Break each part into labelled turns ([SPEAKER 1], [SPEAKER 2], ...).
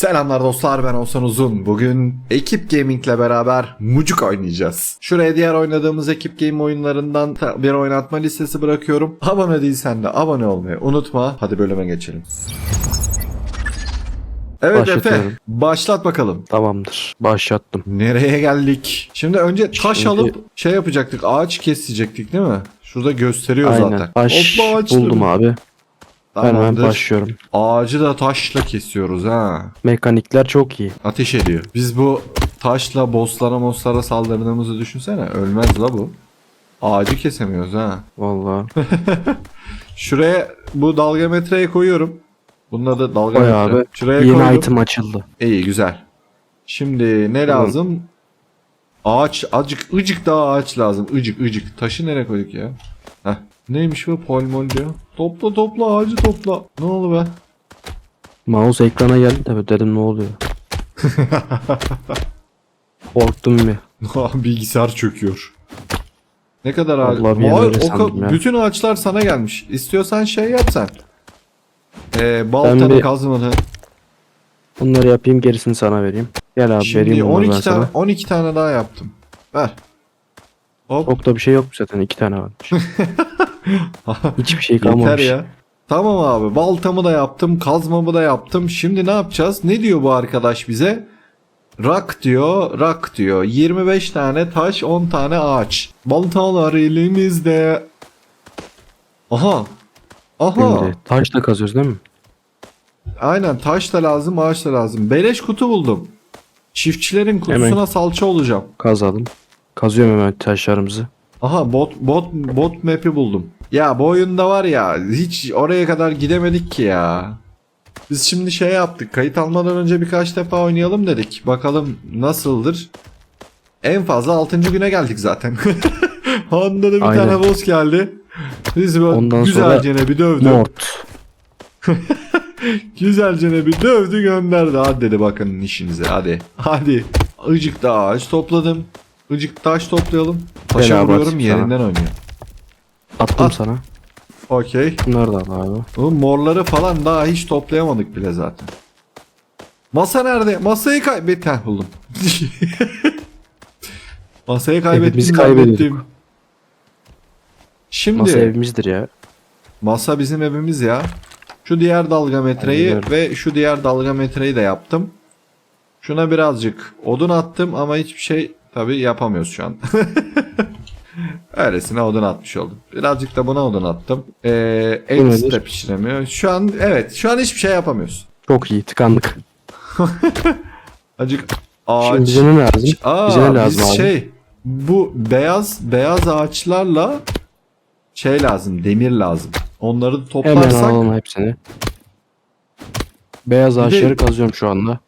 [SPEAKER 1] Selamlar dostlar ben Oğuzhan Uzun. Bugün Ekip Gaming ile beraber Mucuk oynayacağız. Şuraya diğer oynadığımız Ekip Game oyunlarından bir oynatma listesi bırakıyorum. Abone değilsen de abone olmayı unutma. Hadi bölüme geçelim. Evet Efe başlat bakalım.
[SPEAKER 2] Tamamdır. Başlattım.
[SPEAKER 1] Nereye geldik? Şimdi önce taş
[SPEAKER 2] Şimdi-
[SPEAKER 1] alıp şey yapacaktık ağaç kesecektik değil mi? Şurada gösteriyor
[SPEAKER 2] Aynen.
[SPEAKER 1] zaten. Ağaçları.
[SPEAKER 2] buldum abi. Hemen
[SPEAKER 1] Tamamdır.
[SPEAKER 2] başlıyorum.
[SPEAKER 1] Ağacı da taşla kesiyoruz ha.
[SPEAKER 2] Mekanikler çok iyi.
[SPEAKER 1] Ateş ediyor. Biz bu taşla bosslara mosslara saldırdığımızı düşünsene. Ölmez la bu. Ağacı kesemiyoruz ha.
[SPEAKER 2] Vallahi.
[SPEAKER 1] Şuraya bu dalgametreyi koyuyorum. Bunun adı
[SPEAKER 2] Koy
[SPEAKER 1] dalgametre.
[SPEAKER 2] abi.
[SPEAKER 1] Şuraya
[SPEAKER 2] Yeni
[SPEAKER 1] koydum.
[SPEAKER 2] item açıldı.
[SPEAKER 1] İyi güzel. Şimdi ne
[SPEAKER 2] Tamam.
[SPEAKER 1] lazım? Ağaç, acık, ıcık daha ağaç lazım. Icık, ıcık. Taşı nereye koyduk ya? Heh. Neymiş bu? Polmol diyor. Topla topla ağacı topla. Ne oldu be?
[SPEAKER 2] Mouse ekrana geldi tabii dedim ne oluyor. Korktum bir.
[SPEAKER 1] Bilgisayar çöküyor. Ne kadar ağaç?
[SPEAKER 2] Vallahi bir an
[SPEAKER 1] Vay,
[SPEAKER 2] öyle
[SPEAKER 1] o ka-
[SPEAKER 2] ya.
[SPEAKER 1] bütün ağaçlar sana gelmiş. İstiyorsan şey yap sen. Ee, baltanı,
[SPEAKER 2] bir-
[SPEAKER 1] kazmanı.
[SPEAKER 2] Bunları yapayım gerisini sana vereyim. Gel abi
[SPEAKER 1] Şimdi
[SPEAKER 2] vereyim bunları ben
[SPEAKER 1] 12 tane
[SPEAKER 2] sana.
[SPEAKER 1] 12 tane daha yaptım. Ver. Hop.
[SPEAKER 2] Çok da bir şey yok zaten iki tane varmış. Hiçbir şey
[SPEAKER 1] Yeter
[SPEAKER 2] kalmamış.
[SPEAKER 1] ya. Tamam abi. Baltamı da yaptım, kazmamı da yaptım. Şimdi ne yapacağız? Ne diyor bu arkadaş bize? Rak diyor, rak diyor. 25 tane taş, 10 tane ağaç. Baltalar elimizde. Aha. Aha.
[SPEAKER 2] Şimdi taş da kazıyoruz değil mi?
[SPEAKER 1] Aynen taş da lazım, ağaç da lazım. Beleş kutu buldum. Çiftçilerin kutusuna
[SPEAKER 2] Hemen.
[SPEAKER 1] salça olacağım.
[SPEAKER 2] Kazalım. Kazıyorum hemen taşlarımızı.
[SPEAKER 1] Aha bot bot bot map'i buldum. Ya bu oyunda var ya hiç oraya kadar gidemedik ki ya. Biz şimdi şey yaptık. Kayıt almadan önce birkaç defa oynayalım dedik. Bakalım nasıldır. En fazla 6. güne geldik zaten. Onda da bir
[SPEAKER 2] Aynen.
[SPEAKER 1] tane boss geldi. Biz böyle
[SPEAKER 2] Ondan
[SPEAKER 1] güzelce bir dövdü.
[SPEAKER 2] Mort.
[SPEAKER 1] Güzelce bir dövdü gönderdi. Hadi dedi bakın işinize hadi. Hadi. Icık da ağaç topladım. Icık taş toplayalım. Taşa vuruyorum yerinden oynuyor.
[SPEAKER 2] Attım
[SPEAKER 1] At.
[SPEAKER 2] sana.
[SPEAKER 1] Okey.
[SPEAKER 2] Bunları da al abi.
[SPEAKER 1] Oğlum morları falan daha hiç toplayamadık bile zaten. Masa nerede? Masayı kaybet... Heh buldum. Masayı kaybettim. Zannettim.
[SPEAKER 2] kaybediyorduk.
[SPEAKER 1] Şimdi
[SPEAKER 2] Masa
[SPEAKER 1] masa,
[SPEAKER 2] evimizdir ya.
[SPEAKER 1] bizim evimiz ya. Şu diğer dalgametreyi
[SPEAKER 2] Aynen öyle.
[SPEAKER 1] ve şu diğer dalgametreyi de yaptım. Şuna birazcık odun attım ama hiçbir şey tabi yapamıyoruz şu an. Öylesine odun atmış oldum. Birazcık da buna odun attım. Ee, et de pişiremiyor. Şu an evet şu an hiçbir şey yapamıyoruz.
[SPEAKER 2] Çok iyi tıkandık.
[SPEAKER 1] Acık
[SPEAKER 2] Şimdi
[SPEAKER 1] ağaç.
[SPEAKER 2] bize ne lazım?
[SPEAKER 1] Aa,
[SPEAKER 2] bize ne lazım
[SPEAKER 1] biz
[SPEAKER 2] abi?
[SPEAKER 1] şey bu beyaz beyaz ağaçlarla şey lazım demir lazım. Onları
[SPEAKER 2] Hemen
[SPEAKER 1] toplarsak
[SPEAKER 2] alalım hepsini. Beyaz ağaçları kazıyorum şu anda.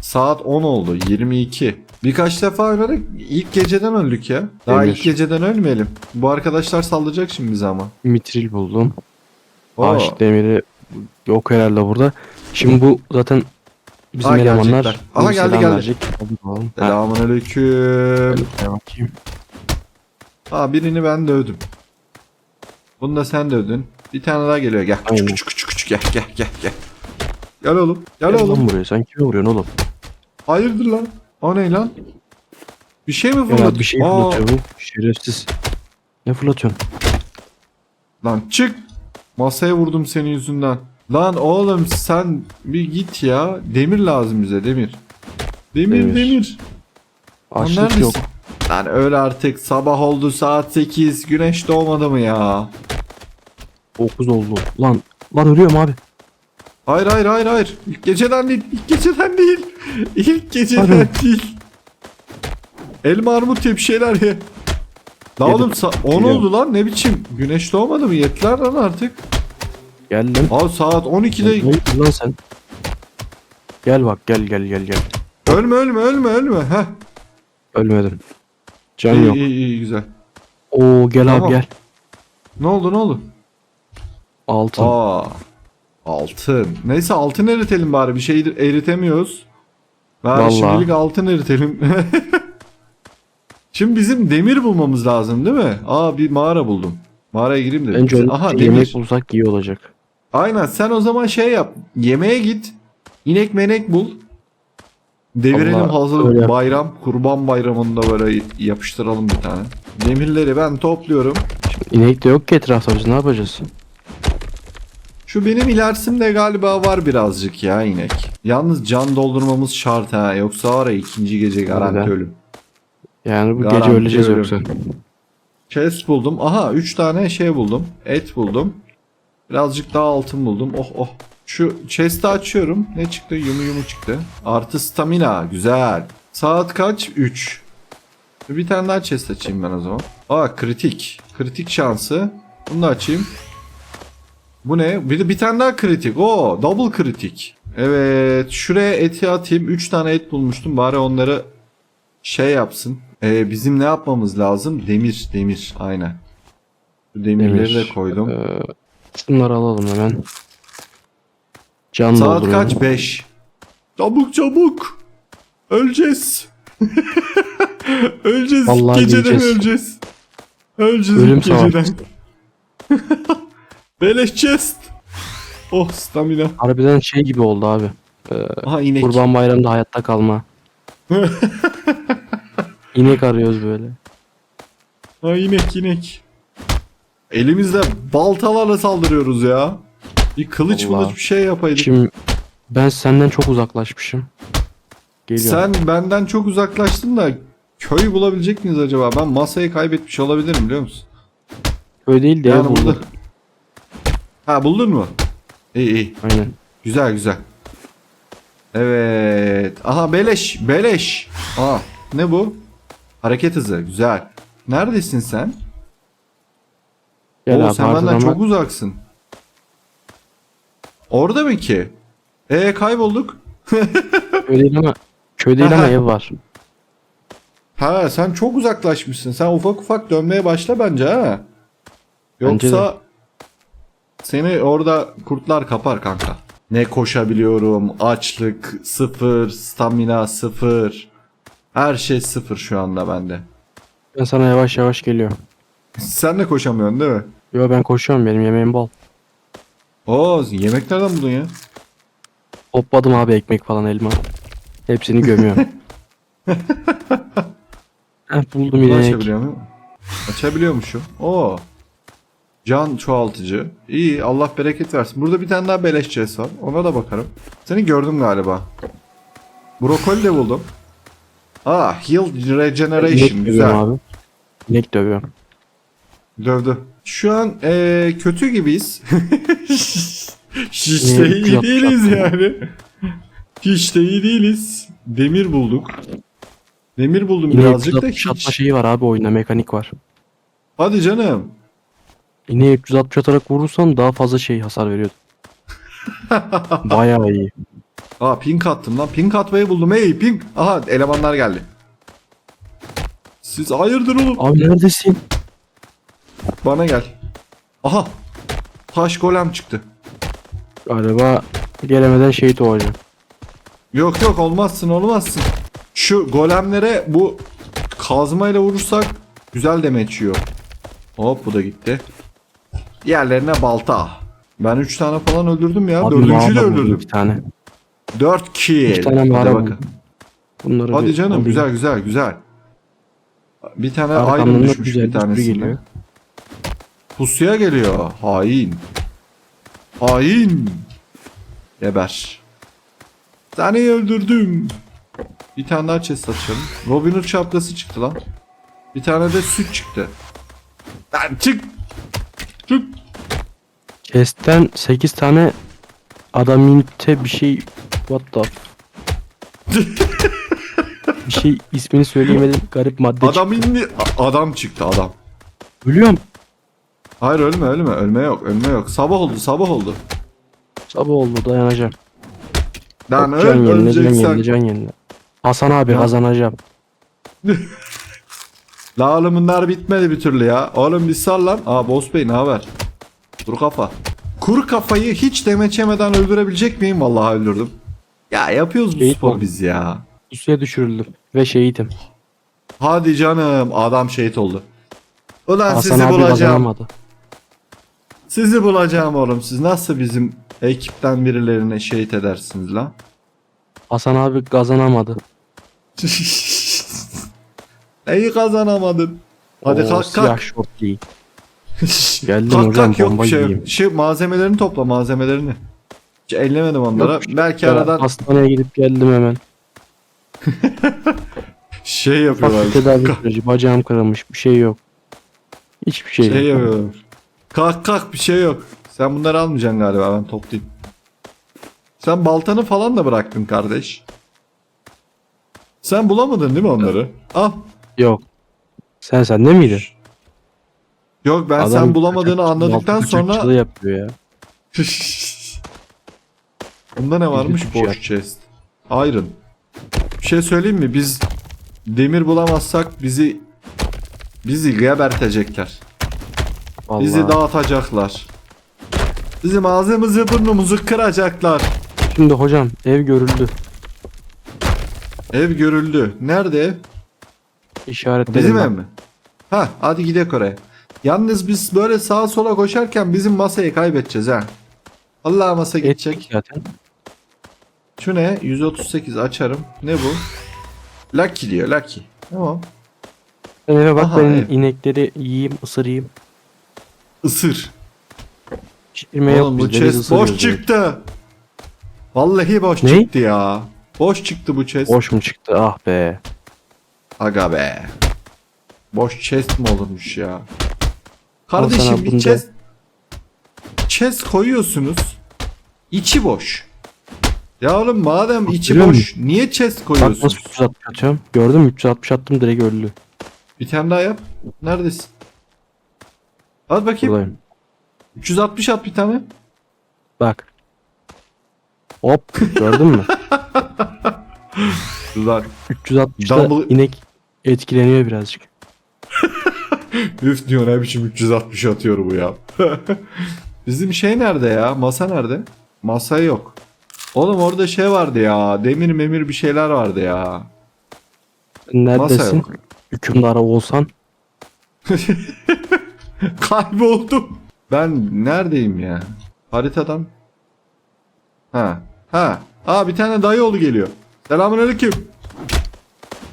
[SPEAKER 1] saat 10 oldu 22. Birkaç defa oynadık ilk geceden öldük ya. Daha
[SPEAKER 2] Demir.
[SPEAKER 1] ilk geceden ölmeyelim. Bu arkadaşlar saldıracak şimdi bize ama.
[SPEAKER 2] Mitril buldum.
[SPEAKER 1] Oo.
[SPEAKER 2] Ağaç demiri yok herhalde burada. Şimdi bu zaten bizim
[SPEAKER 1] Aa,
[SPEAKER 2] elemanlar.
[SPEAKER 1] Aha,
[SPEAKER 2] bize
[SPEAKER 1] geldi,
[SPEAKER 2] selam
[SPEAKER 1] geldi.
[SPEAKER 2] verecek. Hadi bakalım. Ha, bakayım.
[SPEAKER 1] Aa birini ben dövdüm. Bunu da sen dövdün. Bir tane daha geliyor gel. Küçük
[SPEAKER 2] Aynen.
[SPEAKER 1] küçük küçük küçük gel gel gel gel. Gel oğlum. Gel,
[SPEAKER 2] Gel
[SPEAKER 1] oğlum.
[SPEAKER 2] lan buraya sen kime vuruyorsun oğlum?
[SPEAKER 1] Hayırdır lan? O ne lan? Bir şey mi
[SPEAKER 2] Ya
[SPEAKER 1] fırladı?
[SPEAKER 2] bir şey
[SPEAKER 1] Aa,
[SPEAKER 2] fırlatıyor bu. Şerefsiz. Ne fırlatıyorsun?
[SPEAKER 1] Lan çık. Masaya vurdum senin yüzünden. Lan oğlum sen bir git ya. Demir lazım bize demir. Demir demir.
[SPEAKER 2] Demir.
[SPEAKER 1] Lan
[SPEAKER 2] Açlık
[SPEAKER 1] neredesin?
[SPEAKER 2] yok.
[SPEAKER 1] Lan öyle artık sabah oldu saat 8 güneş doğmadı mı ya?
[SPEAKER 2] 9 oldu. Lan lan ölüyorum abi.
[SPEAKER 1] Hayır hayır hayır hayır. İlk geceden değil. İlk geceden değil. İlk geceden değil. Elma armut diye bir şeyler ye. La
[SPEAKER 2] Yedim.
[SPEAKER 1] oğlum sa- 10
[SPEAKER 2] Geliyorum.
[SPEAKER 1] oldu lan ne biçim? Güneş doğmadı mı? Yettiler lan artık.
[SPEAKER 2] Gel lan.
[SPEAKER 1] Aa saat 12'de.
[SPEAKER 2] Hayır lan sen. Gel bak gel gel gel gel.
[SPEAKER 1] Ölme ölme ölme ölme. Heh.
[SPEAKER 2] Ölmedim. Can
[SPEAKER 1] İyi,
[SPEAKER 2] yok.
[SPEAKER 1] iyi iyi güzel.
[SPEAKER 2] Oo gel
[SPEAKER 1] Tamam.
[SPEAKER 2] abi gel.
[SPEAKER 1] Ne oldu ne oldu?
[SPEAKER 2] Altın.
[SPEAKER 1] Aa. Altın. Neyse altın eritelim bari. Bir şey eritemiyoruz. Bari
[SPEAKER 2] Vallahi.
[SPEAKER 1] şimdilik altın eritelim. Şimdi bizim demir bulmamız lazım değil mi? Aa bir mağara buldum. Mağaraya gireyim dedim.
[SPEAKER 2] Bence
[SPEAKER 1] Aha
[SPEAKER 2] önce
[SPEAKER 1] demir.
[SPEAKER 2] yemek bulsak iyi olacak.
[SPEAKER 1] Aynen sen o zaman şey yap. Yemeğe git. İnek menek bul. Devirelim
[SPEAKER 2] Allah,
[SPEAKER 1] hazır
[SPEAKER 2] öyle
[SPEAKER 1] bayram kurban bayramında böyle yapıştıralım bir tane. Demirleri ben topluyorum.
[SPEAKER 2] İnek de yok ki etrafta biz ne yapacağız?
[SPEAKER 1] Şu benim ilersimde galiba var birazcık ya inek. Yalnız can doldurmamız şart ha. Yoksa var ya ikinci gece garanti
[SPEAKER 2] Öyle.
[SPEAKER 1] ölüm.
[SPEAKER 2] Yani bu
[SPEAKER 1] Garanti
[SPEAKER 2] gece öleceğiz
[SPEAKER 1] ölüm.
[SPEAKER 2] yoksa.
[SPEAKER 1] Chest buldum. Aha 3 tane şey buldum. Et buldum. Birazcık daha altın buldum. Oh oh. Şu chest'i açıyorum. Ne çıktı? Yumu yumu çıktı. Artı stamina. Güzel. Saat kaç? 3. Bir tane daha chest açayım ben o zaman. Aa kritik. Kritik şansı. Bunu da açayım. Bu ne? Bir de bir tane daha kritik. Oo, double kritik. Evet, şuraya eti atayım. 3 tane et bulmuştum. Bari onları şey yapsın. Ee, bizim ne yapmamız lazım? Demir, demir. Aynen. Şu demirleri
[SPEAKER 2] Demir.
[SPEAKER 1] de koydum.
[SPEAKER 2] Ee, şunları alalım hemen. Can
[SPEAKER 1] Saat
[SPEAKER 2] dolduruyorum.
[SPEAKER 1] kaç? 5. Çabuk çabuk. Öleceğiz. öleceğiz.
[SPEAKER 2] Vallahi
[SPEAKER 1] geceden
[SPEAKER 2] yiyeceğiz.
[SPEAKER 1] öleceğiz. Öleceğiz
[SPEAKER 2] Ölüm
[SPEAKER 1] geceden. Beleş chest. Oh stamina.
[SPEAKER 2] Harbiden şey gibi oldu abi.
[SPEAKER 1] Aha inek.
[SPEAKER 2] Kurban bayramında hayatta kalma. İnek arıyoruz böyle.
[SPEAKER 1] Ha inek inek. Elimizde baltalarla saldırıyoruz ya. Bir kılıç
[SPEAKER 2] Allah.
[SPEAKER 1] mılıç bir şey yapaydık.
[SPEAKER 2] Şimdi ben senden çok uzaklaşmışım. Geliyorum.
[SPEAKER 1] Sen benden çok uzaklaştın da köy bulabilecek miyiz acaba? Ben masayı kaybetmiş olabilirim biliyor musun?
[SPEAKER 2] Öyle değil de
[SPEAKER 1] Yani
[SPEAKER 2] ev buldum.
[SPEAKER 1] Ha buldun mu? İyi iyi.
[SPEAKER 2] Aynen.
[SPEAKER 1] Güzel güzel. Evet. Aha beleş beleş. Aa ne bu? Hareket hızı. Güzel. Neredesin sen?
[SPEAKER 2] Gel
[SPEAKER 1] Oo
[SPEAKER 2] abi
[SPEAKER 1] sen benden çok uzaksın. Orada mı ki? Ee kaybolduk.
[SPEAKER 2] Köy değil ama köy değil ama ev var.
[SPEAKER 1] Ha sen çok uzaklaşmışsın. Sen ufak ufak dönmeye başla bence ha.
[SPEAKER 2] Bence
[SPEAKER 1] Yoksa seni orada kurtlar kapar kanka. Ne koşabiliyorum, açlık sıfır, stamina sıfır. Her şey sıfır şu anda bende.
[SPEAKER 2] Ben sana yavaş yavaş geliyorum.
[SPEAKER 1] Sen de koşamıyorsun değil mi?
[SPEAKER 2] Yo ben koşuyorum benim yemeğim bol.
[SPEAKER 1] Oo yemek nereden buldun ya?
[SPEAKER 2] Topladım abi ekmek falan elma. Hepsini gömüyorum. Heh, buldum
[SPEAKER 1] Bunu
[SPEAKER 2] yine
[SPEAKER 1] açabiliyor muyum? Açabiliyormuşum. Oo. Can çoğaltıcı. İyi Allah bereket versin. Burada bir tane daha beleş chest var. Ona da bakarım. Seni gördüm galiba. Brokoli de buldum. Ah heal regeneration. Güzel.
[SPEAKER 2] abi. İnek dövüyorum.
[SPEAKER 1] Dövdü. Şu an eee, kötü gibiyiz. Hiç de iyi değiliz yani. Hiç de iyi değiliz. Demir bulduk. Demir buldum birazcık da
[SPEAKER 2] 360 atma
[SPEAKER 1] hiç.
[SPEAKER 2] şeyi var abi oyunda mekanik var.
[SPEAKER 1] Hadi canım.
[SPEAKER 2] İneğe 360 atarak vurursan daha fazla şey hasar veriyor. Bayağı iyi.
[SPEAKER 1] Aa pink attım lan. Pink atmayı buldum. Hey pink. Aha elemanlar geldi. Siz hayırdır oğlum.
[SPEAKER 2] Abi neredesin?
[SPEAKER 1] Bana gel. Aha. Taş golem çıktı.
[SPEAKER 2] Galiba gelemeden şehit olacağım.
[SPEAKER 1] Yok yok olmazsın olmazsın. Şu golemlere bu kazmayla vurursak güzel demeç yiyor. Hop bu da gitti. Diğerlerine balta. Ben 3 tane falan öldürdüm ya.
[SPEAKER 2] Abi
[SPEAKER 1] Dördüncüyü de
[SPEAKER 2] mağara buldum
[SPEAKER 1] öldürdüm.
[SPEAKER 2] Bir tane.
[SPEAKER 1] 4 kill.
[SPEAKER 2] İki tane
[SPEAKER 1] Hadi
[SPEAKER 2] mağara
[SPEAKER 1] bakın.
[SPEAKER 2] buldum. Bunları
[SPEAKER 1] Hadi
[SPEAKER 2] bir
[SPEAKER 1] canım
[SPEAKER 2] alayım.
[SPEAKER 1] güzel güzel güzel. Bir tane
[SPEAKER 2] Arkamdan
[SPEAKER 1] iron
[SPEAKER 2] da
[SPEAKER 1] düşmüş
[SPEAKER 2] güzel
[SPEAKER 1] bir
[SPEAKER 2] bir sürü
[SPEAKER 1] tanesine.
[SPEAKER 2] geliyor.
[SPEAKER 1] Pusuya geliyor. Hain. Hain. Geber. Seni öldürdüm. Bir tane daha chest açalım. Robin Hood şapkası çıktı lan. Bir tane de süt çıktı. Lan çık. Çık.
[SPEAKER 2] Chest'ten 8 tane adaminte bir şey what the bir şey ismini söyleyemedim garip madde
[SPEAKER 1] Adam indi. A- Adam çıktı adam.
[SPEAKER 2] çıktı. Ölüyorum.
[SPEAKER 1] Hayır ölme ölme. Ölme yok. Ölme yok. Sabah oldu sabah oldu.
[SPEAKER 2] Sabah oldu dayanacağım.
[SPEAKER 1] Lan öl
[SPEAKER 2] can yenile can
[SPEAKER 1] öleceksen.
[SPEAKER 2] yenile can yenile. Hasan abi kazanacağım.
[SPEAKER 1] La oğlum bunlar bitmedi bir türlü ya. Oğlum bir sal lan. Aa Boss Bey ne haber? Kuru kafa. Kuru kafayı hiç demeç yemeden öldürebilecek miyim? Vallahi öldürdüm. Ya yapıyoruz bu
[SPEAKER 2] Şehit
[SPEAKER 1] spor
[SPEAKER 2] oldum.
[SPEAKER 1] biz ya.
[SPEAKER 2] Üstüne düşürüldüm ve şehitim.
[SPEAKER 1] Hadi canım adam şehit oldu. Ulan
[SPEAKER 2] Hasan
[SPEAKER 1] sizi
[SPEAKER 2] abi
[SPEAKER 1] bulacağım.
[SPEAKER 2] kazanamadı.
[SPEAKER 1] Sizi bulacağım oğlum. Siz nasıl bizim ekipten birilerine şehit edersiniz lan?
[SPEAKER 2] Hasan abi kazanamadı.
[SPEAKER 1] Neyi kazanamadın? Hadi
[SPEAKER 2] Oo,
[SPEAKER 1] kalk kalk.
[SPEAKER 2] şort giy. Geldim
[SPEAKER 1] kalk
[SPEAKER 2] hocam,
[SPEAKER 1] kalk yok
[SPEAKER 2] bomba
[SPEAKER 1] bir şey. yok.
[SPEAKER 2] yiyeyim.
[SPEAKER 1] Şey malzemelerini topla malzemelerini. Hiç ellemedim onlara.
[SPEAKER 2] Yok,
[SPEAKER 1] Belki
[SPEAKER 2] Ya,
[SPEAKER 1] aradan
[SPEAKER 2] Hastaneye gidip geldim hemen.
[SPEAKER 1] şey
[SPEAKER 2] Ufak
[SPEAKER 1] yapıyorlar.
[SPEAKER 2] tedavi
[SPEAKER 1] Ka-
[SPEAKER 2] süreci. Bacağım kırılmış. Bir şey yok. Hiçbir şey,
[SPEAKER 1] şey
[SPEAKER 2] yok.
[SPEAKER 1] yapıyorlar. Kalk kalk bir şey yok. Sen bunları almayacaksın galiba ben toplayayım. Sen baltanı falan da bıraktın kardeş. Sen bulamadın değil mi onları? Al.
[SPEAKER 2] Yok. Sen sen ne miydin?
[SPEAKER 1] Yok ben sen bulamadığını anladıktan sonra
[SPEAKER 2] yapıyor ya.
[SPEAKER 1] Bunda ne varmış? Boş chest. Iron. Bir şey söyleyeyim mi? Biz demir bulamazsak bizi bizi gebertecekler.
[SPEAKER 2] Vallahi.
[SPEAKER 1] Bizi dağıtacaklar. Bizim ağzımızı burnumuzu kıracaklar.
[SPEAKER 2] Şimdi hocam ev görüldü.
[SPEAKER 1] Ev görüldü. Nerede ev?
[SPEAKER 2] İşaretledim
[SPEAKER 1] Bizim ev mi? Ha, hadi gidelim oraya. Yalnız biz böyle sağa sola koşarken bizim masayı kaybedeceğiz ha. Allah masa gidecek.
[SPEAKER 2] Ettik zaten.
[SPEAKER 1] Şu ne? 138 açarım. Ne bu? Lucky diyor Lucky. Tamam.
[SPEAKER 2] Sen eve bak
[SPEAKER 1] Aha,
[SPEAKER 2] ben
[SPEAKER 1] ev.
[SPEAKER 2] inekleri yiyeyim, ısırayım.
[SPEAKER 1] Isır.
[SPEAKER 2] Yok
[SPEAKER 1] Oğlum bu
[SPEAKER 2] bizde, biz
[SPEAKER 1] chest
[SPEAKER 2] ısırıyoruz
[SPEAKER 1] boş
[SPEAKER 2] direkt.
[SPEAKER 1] çıktı. Vallahi boş
[SPEAKER 2] Ne?
[SPEAKER 1] çıktı ya. Boş çıktı bu chest.
[SPEAKER 2] Boş mu çıktı? Ah be.
[SPEAKER 1] Aga be. Boş chest mi olurmuş ya? Kardeşim bir chest chest koyuyorsunuz. İçi boş. Ya oğlum madem içi
[SPEAKER 2] Biliyor
[SPEAKER 1] boş niye chest
[SPEAKER 2] Bak
[SPEAKER 1] koyuyorsunuz?
[SPEAKER 2] nasıl 360 atıyorum. Gördün mü? 360 attım direkt öldü.
[SPEAKER 1] Bir tane daha yap. Neredesin? At bakayım.
[SPEAKER 2] Buradayım.
[SPEAKER 1] 360 at bir tane.
[SPEAKER 2] Bak. Hop gördün mü?
[SPEAKER 1] Güzel.
[SPEAKER 2] 360'da
[SPEAKER 1] Double-
[SPEAKER 2] inek etkileniyor birazcık.
[SPEAKER 1] Üf diyor ne biçim 360 atıyor bu ya. Bizim şey nerede ya? Masa nerede? Masa yok. Oğlum orada şey vardı ya. Demir memir bir şeyler vardı ya. Masa
[SPEAKER 2] Neredesin? Hükümdara olsan.
[SPEAKER 1] Kayboldum. Ben neredeyim ya? Haritadan. Ha. Ha. Aa bir tane dayıoğlu geliyor. Selamünaleyküm.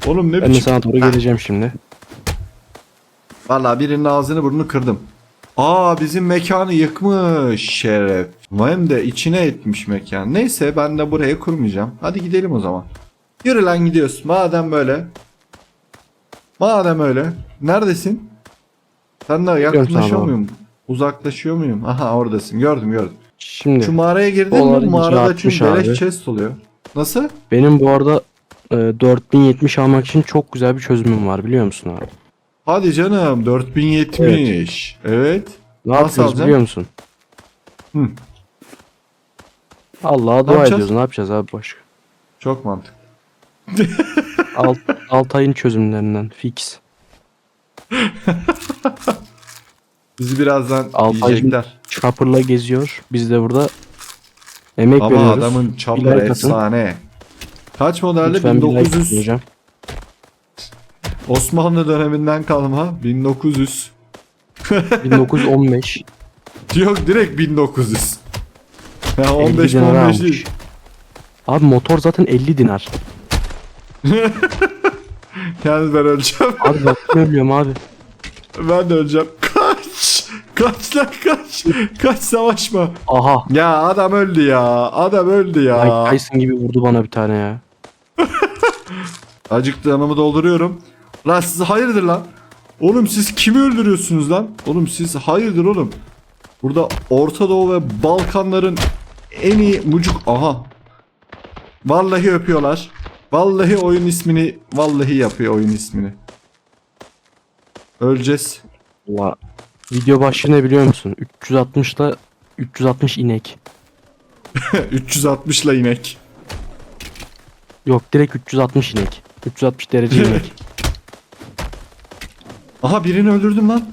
[SPEAKER 1] Oğlum ne
[SPEAKER 2] Ben de
[SPEAKER 1] biçim?
[SPEAKER 2] sana doğru geleceğim şimdi.
[SPEAKER 1] Valla birinin ağzını burnunu kırdım. Aa bizim mekanı yıkmış şeref. Hem de içine etmiş mekan. Neyse ben de buraya kurmayacağım. Hadi gidelim o zaman. Yürü lan gidiyoruz. Madem böyle. Madem öyle. Neredesin? Sen de yakınlaşıyor
[SPEAKER 2] sana
[SPEAKER 1] muyum? Uzaklaşıyor muyum? Aha oradasın. Gördüm gördüm.
[SPEAKER 2] Şimdi
[SPEAKER 1] Şu mağaraya girdin mi?
[SPEAKER 2] Doların
[SPEAKER 1] Mağarada çünkü
[SPEAKER 2] atmış
[SPEAKER 1] beleş
[SPEAKER 2] abi.
[SPEAKER 1] chest oluyor. Nasıl?
[SPEAKER 2] benim bu arada e, 4070 almak için çok güzel bir çözümüm var biliyor musun abi?
[SPEAKER 1] Hadi canım 4070. Evet.
[SPEAKER 2] Ne
[SPEAKER 1] Nasıl
[SPEAKER 2] yapıyoruz
[SPEAKER 1] alacaksın?
[SPEAKER 2] biliyor musun?
[SPEAKER 1] Hı.
[SPEAKER 2] Allah'a dua
[SPEAKER 1] yapacağız?
[SPEAKER 2] ediyoruz. Ne yapacağız abi başka?
[SPEAKER 1] Çok mantıklı.
[SPEAKER 2] Alt, Altay'ın çözümlerinden fix.
[SPEAKER 1] Bizi birazdan
[SPEAKER 2] Altay-
[SPEAKER 1] yiyecekler.
[SPEAKER 2] Chopper'la geziyor. Biz de burada emek
[SPEAKER 1] Ama
[SPEAKER 2] veriyoruz.
[SPEAKER 1] adamın
[SPEAKER 2] Bir
[SPEAKER 1] çapları efsane. Kaç modelde?
[SPEAKER 2] Lütfen bir like atın
[SPEAKER 1] 1900
[SPEAKER 2] hocam.
[SPEAKER 1] Osmanlı döneminden kalma 1900.
[SPEAKER 2] 1915.
[SPEAKER 1] Yok direkt 1900. Ya
[SPEAKER 2] 50
[SPEAKER 1] 15
[SPEAKER 2] dinar
[SPEAKER 1] 15
[SPEAKER 2] almış.
[SPEAKER 1] değil.
[SPEAKER 2] Abi motor zaten 50 dinar.
[SPEAKER 1] Yalnız ben öleceğim.
[SPEAKER 2] Abi bak ben ölüyorum abi.
[SPEAKER 1] ben de öleceğim. Kaç! Kaç lan kaç! Kaç savaşma.
[SPEAKER 2] Aha.
[SPEAKER 1] Ya adam öldü ya. Adam öldü ya.
[SPEAKER 2] Mike Tyson gibi vurdu bana bir tane ya.
[SPEAKER 1] Acıktı anamı dolduruyorum. Lan siz hayırdır lan? Oğlum siz kimi öldürüyorsunuz lan? Oğlum siz hayırdır oğlum? Burada Orta Doğu ve Balkanların en iyi mucuk... Aha. Vallahi öpüyorlar. Vallahi oyun ismini... Vallahi yapıyor oyun ismini. Öleceğiz.
[SPEAKER 2] Allah. Video başlığı ne biliyor musun? 360 ile 360 inek.
[SPEAKER 1] 360 la inek.
[SPEAKER 2] Yok direkt 360 inek. 360 derece inek.
[SPEAKER 1] Aha birini öldürdüm lan.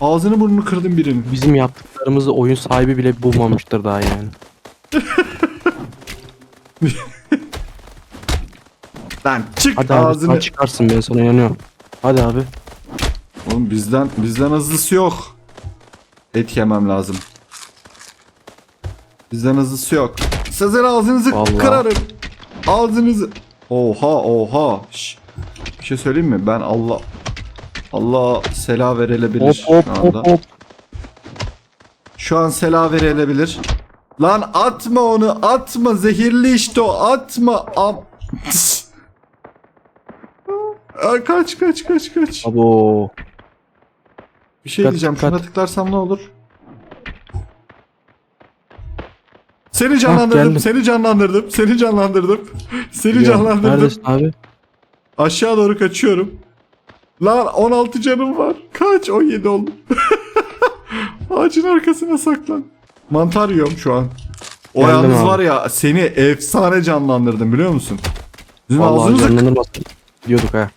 [SPEAKER 1] Ağzını burnunu kırdım birinin.
[SPEAKER 2] Bizim yaptıklarımızı oyun sahibi bile bulmamıştır daha yani.
[SPEAKER 1] Lan çık
[SPEAKER 2] Hadi abi
[SPEAKER 1] ağzını.
[SPEAKER 2] sen çıkarsın ben sana yanıyorum. Hadi abi.
[SPEAKER 1] Oğlum bizden bizden hızlısı yok. Et yemem lazım. Bizden hızlısı yok. Sizin ağzınızı
[SPEAKER 2] Vallahi.
[SPEAKER 1] kırarım. ağzınızı. Oha oha. Şş. Bir şey söyleyeyim mi? Ben Allah Allah sela verilebilir
[SPEAKER 2] Hop hop
[SPEAKER 1] şu anda.
[SPEAKER 2] hop hop.
[SPEAKER 1] Şu an sela verilebilir. Lan atma onu atma zehirli işte o atma. Am Aa, kaç kaç kaç kaç.
[SPEAKER 2] Abo.
[SPEAKER 1] Bir şey
[SPEAKER 2] Dikkat,
[SPEAKER 1] diyeceğim.
[SPEAKER 2] dikkat.
[SPEAKER 1] Şuna tıklarsam ne olur? Seni canlandırdım.
[SPEAKER 2] geldim.
[SPEAKER 1] Seni canlandırdım. Seni canlandırdım. Seni
[SPEAKER 2] Biliyorum.
[SPEAKER 1] canlandırdım.
[SPEAKER 2] Neredesin abi?
[SPEAKER 1] Aşağı doğru kaçıyorum. Lan 16 canım var. Kaç? 17 oldum. Ağacın arkasına saklan. Mantar yiyorum şu an. O
[SPEAKER 2] Geldim
[SPEAKER 1] yalnız
[SPEAKER 2] abi.
[SPEAKER 1] var ya seni efsane canlandırdım biliyor musun? Bizim
[SPEAKER 2] Vallahi
[SPEAKER 1] ağzımıza
[SPEAKER 2] canlanırmaz. Gidiyorduk ha.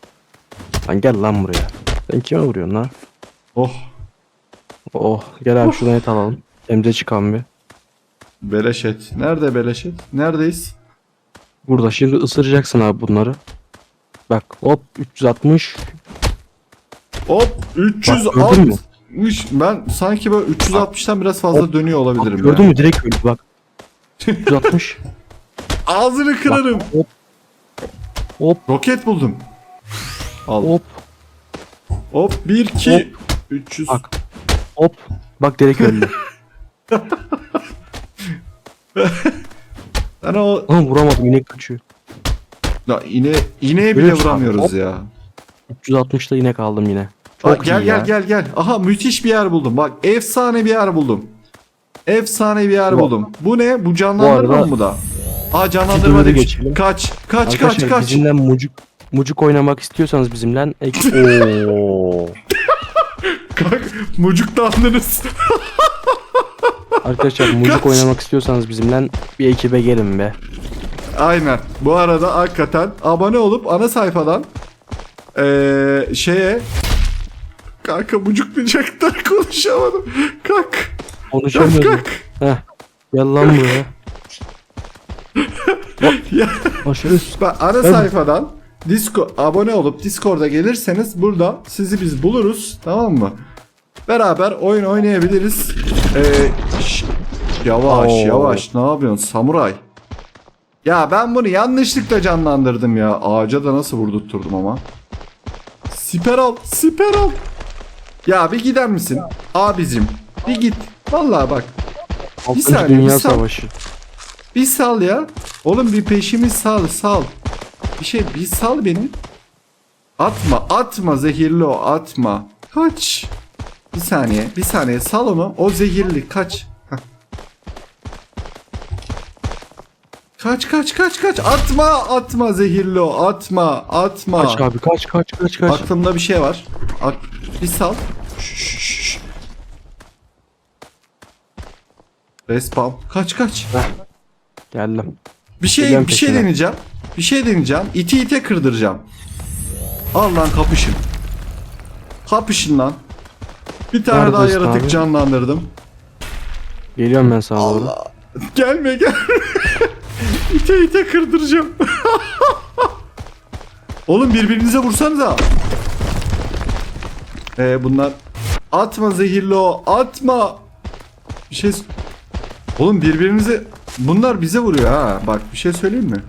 [SPEAKER 2] Lan gel lan buraya. Sen kime vuruyorsun lan?
[SPEAKER 1] Oh
[SPEAKER 2] Oh gel abi şuradan et alalım. Emre çıkan bir.
[SPEAKER 1] Beleş et. Nerede beleş et? Neredeyiz?
[SPEAKER 2] Burada şimdi ısıracaksın abi bunları. Bak hop 360.
[SPEAKER 1] Hop
[SPEAKER 2] Bak, gördün mü?
[SPEAKER 1] 360. Ben sanki böyle 360'tan biraz fazla
[SPEAKER 2] Hop.
[SPEAKER 1] dönüyor
[SPEAKER 2] Bak,
[SPEAKER 1] olabilirim
[SPEAKER 2] gördün
[SPEAKER 1] ya.
[SPEAKER 2] mü direkt öldü bak. 360.
[SPEAKER 1] Ağzını kırarım.
[SPEAKER 2] hop. Hop
[SPEAKER 1] Roket buldum. Al.
[SPEAKER 2] hop
[SPEAKER 1] Hop 1 2 300.
[SPEAKER 2] Bak. hop. Bak direkt öldü.
[SPEAKER 1] Ben o
[SPEAKER 2] Lan vuramadım inek kaçıyor.
[SPEAKER 1] ya iğne iğneye bile
[SPEAKER 2] Görüyor musun?
[SPEAKER 1] vuramıyoruz
[SPEAKER 2] Hop.
[SPEAKER 1] ya.
[SPEAKER 2] 360'da inek aldım yine.
[SPEAKER 1] Bak,
[SPEAKER 2] Çok
[SPEAKER 1] gel
[SPEAKER 2] iyi
[SPEAKER 1] gel
[SPEAKER 2] ya.
[SPEAKER 1] gel gel. Aha müthiş bir yer buldum. Bak efsane bir yer buldum. Efsane bir yer
[SPEAKER 2] Bu-
[SPEAKER 1] buldum. Bu ne? Bu canlandırma
[SPEAKER 2] Bu arada-
[SPEAKER 1] mı da? Aa canlandırma
[SPEAKER 2] Videoyu
[SPEAKER 1] demiş.
[SPEAKER 2] geçelim.
[SPEAKER 1] Kaç kaç kaç
[SPEAKER 2] Arkadaşlar
[SPEAKER 1] kaç.
[SPEAKER 2] bizimle mucuk mucuk oynamak istiyorsanız bizimle ek Oo.
[SPEAKER 1] Kalk mucuklandınız.
[SPEAKER 2] Arkadaşlar
[SPEAKER 1] Kaç.
[SPEAKER 2] oynamak istiyorsanız bizimle bir ekibe gelin be.
[SPEAKER 1] Aynen. Bu arada hakikaten abone olup ana sayfadan eee şeye Kanka mucuklayacaklar konuşamadım. Kalk.
[SPEAKER 2] Konuşamıyorum.
[SPEAKER 1] kalk.
[SPEAKER 2] Heh. Gel lan buraya.
[SPEAKER 1] Ya,
[SPEAKER 2] Aşırı
[SPEAKER 1] ben ana
[SPEAKER 2] Ben-
[SPEAKER 1] sayfadan Disco abone olup Discord'a gelirseniz burada sizi biz buluruz tamam mı? Beraber oyun oynayabiliriz. Ee, şş, yavaş
[SPEAKER 2] Oo.
[SPEAKER 1] yavaş ne yapıyorsun samuray? Ya ben bunu yanlışlıkla canlandırdım ya. Ağaca da nasıl vurdurtturdum ama. Siper al, siper al. Ya bir gider misin? Abicim bir git. Vallahi bak.
[SPEAKER 2] Altıncı
[SPEAKER 1] saniye,
[SPEAKER 2] Dünya
[SPEAKER 1] bir sal-
[SPEAKER 2] Savaşı.
[SPEAKER 1] Bir sal ya. Oğlum bir peşimi sal sal. Bir şey bir sal beni. Atma atma zehirli o atma. Kaç. Bir saniye bir saniye sal onu. O zehirli kaç. Kaç kaç kaç kaç atma atma zehirli o atma atma.
[SPEAKER 2] Kaç abi kaç kaç kaç kaç.
[SPEAKER 1] Aklımda bir şey var. Ak bir sal. Şşş. Respawn. Kaç kaç.
[SPEAKER 2] Geldim.
[SPEAKER 1] Bir şey
[SPEAKER 2] Geliyorum
[SPEAKER 1] bir şey
[SPEAKER 2] peşine.
[SPEAKER 1] deneyeceğim. Bir şey deneyeceğim. İti ite kırdıracağım. Al lan kapışın. Kapışın lan. Bir tane daha
[SPEAKER 2] Neredesin
[SPEAKER 1] yaratık
[SPEAKER 2] abi?
[SPEAKER 1] canlandırdım.
[SPEAKER 2] Geliyorum ben sana doğru.
[SPEAKER 1] Allah. Gelme gel. ite ite kırdıracağım. Oğlum birbirinize vursanıza. Ee bunlar atma zehirli o atma. Bir şey Oğlum birbirinize bunlar bize vuruyor ha. Bak bir şey söyleyeyim mi?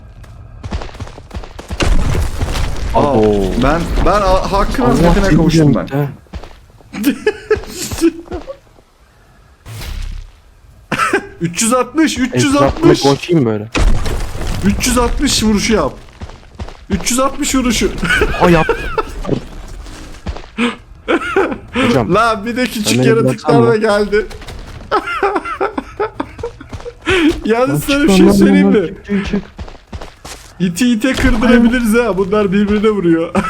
[SPEAKER 1] Aa,
[SPEAKER 2] Abo.
[SPEAKER 1] ben ben hakkın rahmetine kavuştum ben.
[SPEAKER 2] gitti, ha.
[SPEAKER 1] 360
[SPEAKER 2] Etrafına
[SPEAKER 1] 360
[SPEAKER 2] koşayım böyle.
[SPEAKER 1] 360 vuruşu yap. 360 vuruşu.
[SPEAKER 2] O yap. Hocam
[SPEAKER 1] Lan bir de küçük yaratıklar da geldi. Yalnız sana bir şey söyleyeyim mi? İti ite kırdırabiliriz ha. Bunlar birbirine vuruyor.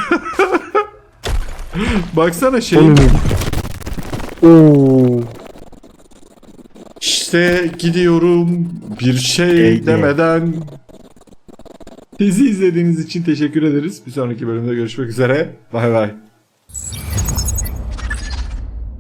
[SPEAKER 1] Baksana şey.
[SPEAKER 2] Oo.
[SPEAKER 1] İşte gidiyorum bir şey
[SPEAKER 2] Ege.
[SPEAKER 1] demeden. Dizi izlediğiniz için teşekkür ederiz. Bir sonraki bölümde görüşmek üzere. Bay bay.